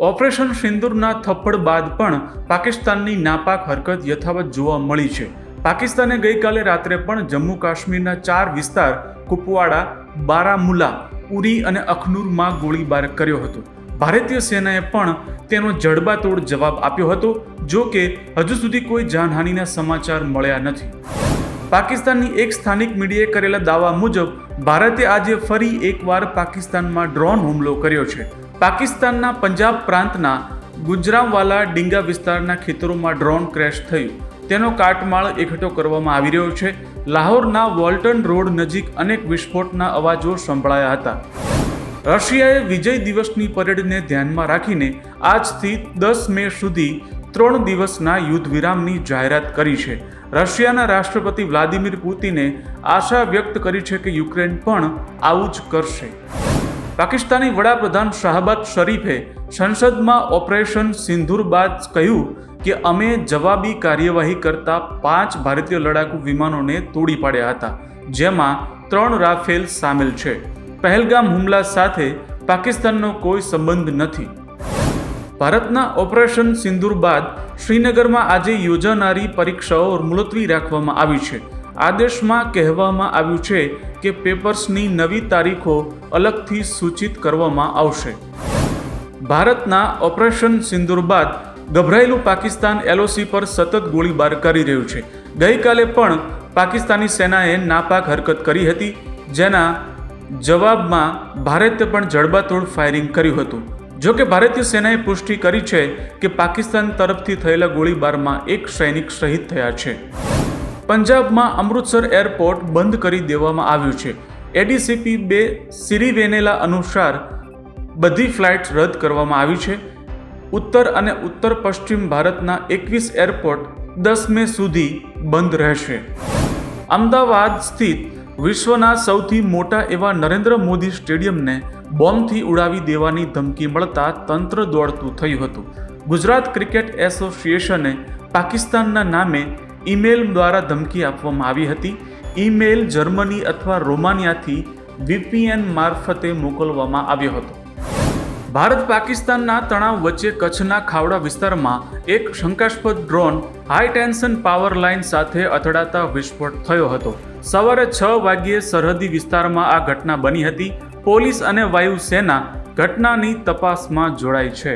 Operation સિંદૂરના થપ્પડ બાદ પણ પાકિસ્તાનની નાપાક હરકત યથાવત જોવા મળી છે. પાકિસ્તાને ગઈકાલે રાત્રે પણ જમ્મુ કાશ્મીરના ચાર વિસ્તાર, કુપવાડા, બારામુલા, ઉરી અને અખનૂરમાં ગોળીબાર કર્યો હતો. ભારતીય સેનાએ પણ તેનો જડબાતોડ જવાબ આપ્યો હતો, જો કે હજુ સુધી કોઈ જાનહાનિના સમાચાર મળ્યા નથી. પાકિસ્તાનની એક સ્થાનિક મીડિયાએ કરેલા દાવા મુજબ, ભારતે આજે ફરી એકવાર પાકિસ્તાનમાં ડ્રોન હુમલો કર્યો છે. પાકિસ્તાનના પંજાબ પ્રાંતના ગુજરામવાલા ડીંગા વિસ્તારના ખેતરોમાં ડ્રોન ક્રેશ થયું. તેનો કાટમાળ એકઠો કરવામાં આવી રહ્યો છે. લાહોરના વોલ્ટન રોડ નજીક અનેક વિસ્ફોટના અવાજો સંભળાયા હતા. રશિયાએ વિજય દિવસની પરેડને ધ્યાનમાં રાખીને આજથી દસ મે સુધી ત્રણ દિવસના યુદ્ધ વિરામની જાહેરાત કરી છે. રશિયાના રાષ્ટ્રપતિ વ્લાદિમીર પુતિને આશા વ્યક્ત કરી છે કે યુક્રેન પણ આવું જ કરશે. પાકિસ્તાની વડાપ્રધાન શાહબાદ શરીફે સંસદમાં ઓપરેશન સિંધુર બાદ કહ્યું કે અમે જવાબી કાર્યવાહી કરતા પાંચ ભારતીય લડાકુ વિમાનોને તોડી પાડ્યા હતા, જેમાં ત્રણ રાફેલ સામેલ છે. પહેલગામ હુમલા સાથે પાકિસ્તાનનો કોઈ સંબંધ નથી. ભારતના ઓપરેશન સિંદુર બાદ શ્રીનગરમાં આજે યોજાનારી પરીક્ષાઓ મુલતવી રાખવામાં આવી છે. આદેશમાં કહેવામાં આવ્યું છે કે પેપર્સની નવી તારીખો અલગથી સૂચિત કરવામાં આવશે. ભારતના ઓપરેશન સિંદૂર બાદ ગભરાયેલું પાકિસ્તાન એલઓસી પર સતત ગોળીબાર કરી રહ્યું છે. ગઈકાલે પણ પાકિસ્તાની સેનાએ નાપાક હરકત કરી હતી, જેના જવાબમાં ભારતે પણ જડબાતોડ ફાયરિંગ કર્યું હતું. જો કે ભારતીય સેનાએ પુષ્ટિ કરી છે કે પાકિસ્તાન તરફથી થયેલા ગોળીબારમાં એક સૈનિક શહીદ થયા છે. પંજાબમાં અમૃતસર એરપોર્ટ બંધ કરી દેવામાં આવ્યું છે. એડીસીપી બે સિરીવેનેલા અનુસાર બધી ફ્લાઇટ્સ રદ કરવામાં આવી છે. ઉત્તર અને ઉત્તર પશ્ચિમ ભારતના એકવીસ એરપોર્ટ દસ મે સુધી બંધ રહેશે. અમદાવાદ સ્થિત વિશ્વના સૌથી મોટા એવા નરેન્દ્ર મોદી સ્ટેડિયમને બોમ્બથી ઉડાવી દેવાની ધમકી મળતા તંત્ર દોડતું થયું હતું. ગુજરાત ક્રિકેટ એસોસિએશને પાકિસ્તાનના નામે ઈમેલ દ્વારા ધમકી આપવામાં આવી હતી. ઈમેલ જર્મની અથવા રોમાનિયાથી વીપીએન મારફતે મોકલવામાં આવ્યો હતો. ભારત પાકિસ્તાનના તણાવ વચ્ચે કચ્છના ખાવડા વિસ્તારમાં એક શંકાસ્પદ drone high tension power line સાથે અથડાતા વિસ્ફોટ થયો હતો. સવારે છ વાગ્યે સરહદી વિસ્તારમાં આ ઘટના બની હતી. પોલીસ અને વાયુસેના ઘટનાની તપાસમાં જોડાઈ છે.